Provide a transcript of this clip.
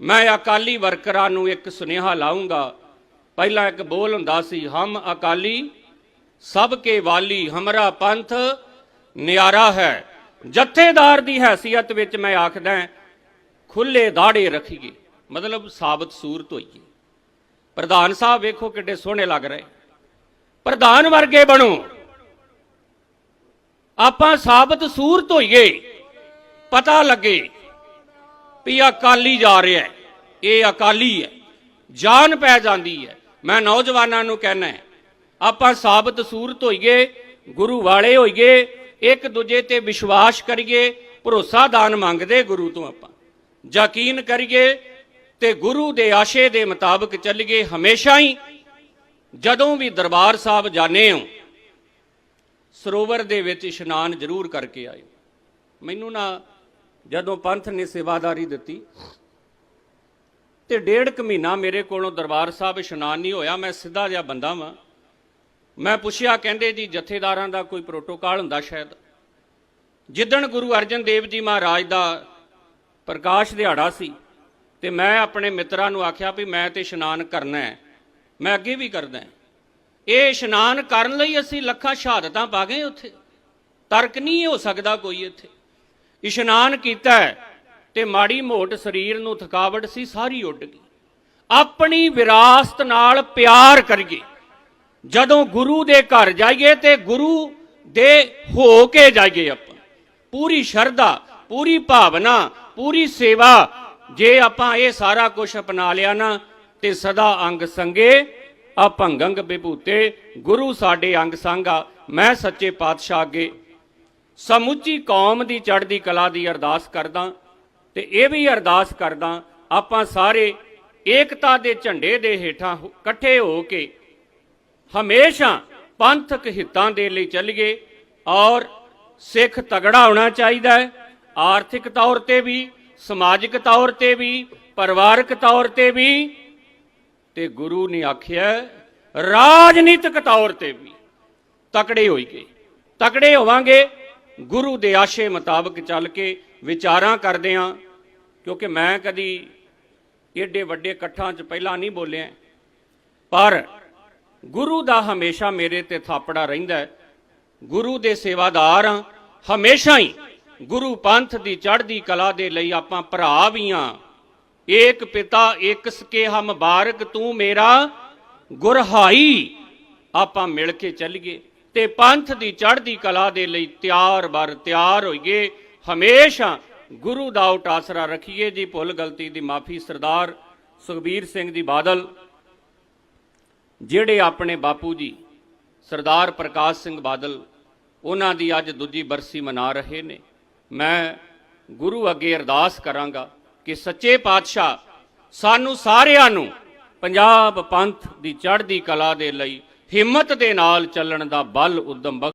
ਮੈਂ ਅਕਾਲੀ ਵਰਕਰਾਂ ਨੂੰ ਇੱਕ ਸੁਨੇਹਾ ਲਾਉਂਗਾ ਪਹਿਲਾਂ ਇੱਕ ਬੋਲ ਹੁੰਦਾ ਸੀ, ਹਮ ਅਕਾਲੀ, ਸਭ ਕੇ ਵਾਲੀ, ਹਮਰਾ ਪੰਥ ਨਿਆਰਾ ਹੈ। ਜਥੇਦਾਰ ਦੀ ਹੈਸੀਅਤ ਵਿੱਚ ਮੈਂ ਆਖਦਾ ਖੁੱਲੇ ਦਾੜੇ ਰੱਖੀਏ। ਮਤਲਬ ਸਾਬਤ ਸੂਰਤ ਹੋਈਏ। ਪ੍ਰਧਾਨ ਸਾਹਿਬ ਵੇਖੋ ਕਿੱਡੇ ਸੋਹਣੇ ਲੱਗ ਰਹੇ। ਪ੍ਰਧਾਨ ਵਰਗੇ ਬਣੋ। ਆਪਾਂ ਸਾਬਤ ਸੂਰਤ ਹੋਈਏ, ਪਤਾ ਲੱਗੇ ਵੀ ਅਕਾਲੀ ਜਾ ਰਿਹਾ ਹੈ, ਇਹ ਅਕਾਲੀ ਹੈ, ਜਾਨ ਪੈ ਜਾਂਦੀ ਹੈ। ਮੈਂ ਨੌਜਵਾਨਾਂ ਨੂੰ ਕਹਿਣਾ ਹੈ, ਆਪਾਂ ਸਾਬਤ ਸੂਰਤ ਹੋਈਏ, ਗੁਰੂ ਵਾਲੇ ਹੋਈਏ, ਇੱਕ ਦੂਜੇ ਤੇ ਵਿਸ਼ਵਾਸ ਕਰੀਏ, ਭਰੋਸਾ ਦਾਨ ਮੰਗਦੇ ਗੁਰੂ ਤੋਂ ਆਪਾਂ। ਯਕੀਨ ਕਰੀਏ ਤੇ ਗੁਰੂ ਦੇ ਆਸ਼ੇ ਦੇ ਮੁਤਾਬਕ ਚੱਲੀਏ ਹਮੇਸ਼ਾ ਹੀ। ਜਦੋਂ ਵੀ ਦਰਬਾਰ ਸਾਹਿਬ ਜਾਣੇ ਹੋ, ਸਰੋਵਰ ਦੇ ਵਿੱਚ ਇਸ਼ਨਾਨ ਜ਼ਰੂਰ ਕਰਕੇ ਆਇਓ। ਮੈਨੂੰ ਨਾ ਜਦੋਂ ਪੰਥ ਨੇ ਸੇਵਾਦਾਰੀ ਦਿੱਤੀ ਤੇ ਡੇਢ ਕੁ ਮਹੀਨਾ ਮੇਰੇ ਕੋਲੋਂ ਦਰਬਾਰ ਸਾਹਿਬ ਇਸ਼ਨਾਨ ਨਹੀਂ ਹੋਇਆ, ਮੈਂ ਸਿੱਧਾ ਜਿਹਾ ਬੰਦਾ ਵਾਂ। ਮੈਂ ਪੁੱਛਿਆ, ਕਹਿੰਦੇ ਜੀ ਜਥੇਦਾਰਾਂ ਦਾ ਕੋਈ ਪ੍ਰੋਟੋਕਾਲ ਹੁੰਦਾ ਸ਼ਾਇਦ? ਜਿੱਦਣ ਗੁਰੂ ਅਰਜਨ ਦੇਵ ਜੀ ਮਹਾਰਾਜ ਦਾ ਪ੍ਰਕਾਸ਼ ਦਿਹਾੜਾ ਸੀ ਤੇ ਮੈਂ ਆਪਣੇ ਮਿੱਤਰਾਂ ਨੂੰ ਆਖਿਆ ਵੀ ਮੈਂ ਤੇ ਇਸ਼ਨਾਨ ਕਰਨਾ ਹੈ, ਮੈਂ ਅੱਗੇ ਵੀ ਕਰਦਾ ਇਹ ਇਸ਼ਨਾਨ ਕਰਨ ਲਈ ਅਸੀਂ ਲੱਖਾਂ ਸ਼ਹਾਦਤਾਂ ਪਾ ਗਏ ਉੱਥੇ। ਤਰਕ ਨਹੀਂ ਹੋ ਸਕਦਾ ਕੋਈ ਇੱਥੇ। ਇਸ਼ਨਾਨ ਕੀਤਾ ਤੇ ਮਾੜੀ ਮੋਟ ਸਰੀਰ ਨੂੰ ਥਕਾਵਟ ਸੀ, ਸਾਰੀ ਉੱਡ ਗਈ। ਆਪਣੀ ਵਿਰਾਸਤ ਨਾਲ ਪਿਆਰ ਕਰੀਏ। ਜਦੋਂ ਗੁਰੂ ਦੇ ਘਰ ਜਾਈਏ ਤੇ ਗੁਰੂ ਦੇ ਹੋ ਕੇ ਜਾਈਏ ਆਪਾਂ। ਪੂਰੀ ਸ਼ਰਧਾ, ਪੂਰੀ ਭਾਵਨਾ, ਪੂਰੀ ਸੇਵਾ, ਜੇ ਆਪਾਂ ਇਹ ਸਾਰਾ ਕੁਝ ਅਪਣਾ ਲਿਆ ਨਾ, ਤੇ ਸਦਾ ਅੰਗ ਸੰਗੇ ਆ ਭੰਗੰਗ ਬਿਭੂਤੇ ਗੁਰੂ ਸਾਡੇ ਅੰਗ ਸੰਗਾ, ਮੈਂ ਸੱਚੇ ਪਾਤਸ਼ਾਹ ਅੱਗੇ ਸਮੁੱਚੀ ਕੌਮ ਦੀ ਚੜ੍ਹਦੀ ਕਲਾ ਦੀ ਅਰਦਾਸ ਕਰਦਾ ਤੇ ਇਹ ਵੀ ਅਰਦਾਸ ਕਰਦਾ, ਆਪਾਂ ਸਾਰੇ ਏਕਤਾ ਦੇ ਝੰਡੇ ਦੇ ਹੇਠਾਂ ਇਕੱਠੇ ਹੋ ਕੇ ਹਮੇਸ਼ਾ ਪੰਥਕ ਹਿੱਤਾਂ ਦੇ ਲਈ ਚੱਲੀਏ ਔਰ ਸਿੱਖ ਤਗੜਾ ਹੋਣਾ ਚਾਹੀਦਾ ਹੈ, ਆਰਥਿਕ ਤੌਰ ਤੇ ਵੀ, ਸਮਾਜਿਕ ਤੌਰ ਤੇ ਵੀ, ਪਰਿਵਾਰਕ ਤੌਰ ਤੇ ਵੀ ਤੇ ਗੁਰੂ ਨੇ ਆਖਿਆ, ਰਾਜਨੀਤਿਕ ਤੌਰ ਤੇ ਵੀ ਤਕੜੇ ਹੋਈਏ, ਤਕੜੇ ਹੋਵਾਂਗੇ ਗੁਰੂ ਦੇ ਆਸ਼ੇ ਮੁਤਾਬਕ ਚੱਲ ਕੇ ਵਿਚਾਰਾਂ ਕਰਦੇ ਆਂ ਕਿਉਂਕਿ ਮੈਂ ਕਦੀ ਏਡੇ ਵੱਡੇ ਇਕੱਠਾਂ 'ਚ ਪਹਿਲਾਂ ਨਹੀਂ ਬੋਲਿਆ। ਪਰ ਗੁਰੂ ਦਾ ਹਮੇਸ਼ਾ ਮੇਰੇ ਤੇ ਥਾਪੜਾ ਰਹਿੰਦਾ ਗੁਰੂ ਦੇ ਸੇਵਾਦਾਰ ਹਾਂ, ਹਮੇਸ਼ਾ ਹੀ ਗੁਰੂ ਪੰਥ ਦੀ ਚੜ੍ਹਦੀ ਕਲਾ ਦੇ ਲਈ ਆਪਾਂ ਭਰਾ ਵੀ ਹਾਂ। ਏਕ ਪਿਤਾ, ਏਕ ਸਕੇ ਹਮ ਬਾਰਕ, ਤੂੰ ਮੇਰਾ ਗੁਰਹਾਈ। ਆਪਾਂ ਮਿਲ ਕੇ ਚੱਲੀਏ। ਤੇ ਪੰਥ ਦੀ ਚੜ੍ਹਦੀ ਕਲਾ ਦੇ ਲਈ ਤਿਆਰ ਬਰ ਤਿਆਰ ਹੋਈਏ। ਹਮੇਸ਼ਾ ਗੁਰੂ ਦਾ ਉਟਾਸਰਾ ਰੱਖੀਏ। ਜੀ ਭੁੱਲ ਗਲਤੀ ਦੀ ਮਾਫੀ ਸਰਦਾਰ ਸੁਖਬੀਰ ਸਿੰਘ ਜੀ ਬਾਦਲ, ਜਿਹੜੇ ਆਪਣੇ ਬਾਪੂ ਜੀ, ਸਰਦਾਰ ਪ੍ਰਕਾਸ਼ ਸਿੰਘ ਬਾਦਲ, ਉਹਨਾਂ ਦੀ ਅੱਜ ਦੂਜੀ ਬਰਸੀ ਮਨਾ ਰਹੇ ਨੇ। ਮੈਂ ਗੁਰੂ ਅੱਗੇ ਅਰਦਾਸ ਕਰਾਂਗਾ ਕਿ ਸੱਚੇ ਪਾਤਸ਼ਾਹ ਸਾਨੂੰ ਸਾਰਿਆਂ ਨੂੰ ਪੰਜਾਬ ਪੰਥ ਦੀ ਚੜ੍ਹਦੀ ਕਲਾ ਦੇ ਲਈ ਹਿੰਮਤ ਦੇ ਨਾਲ ਚੱਲਣ ਦਾ ਬਲ ਉਦਮ ਬਖਸ਼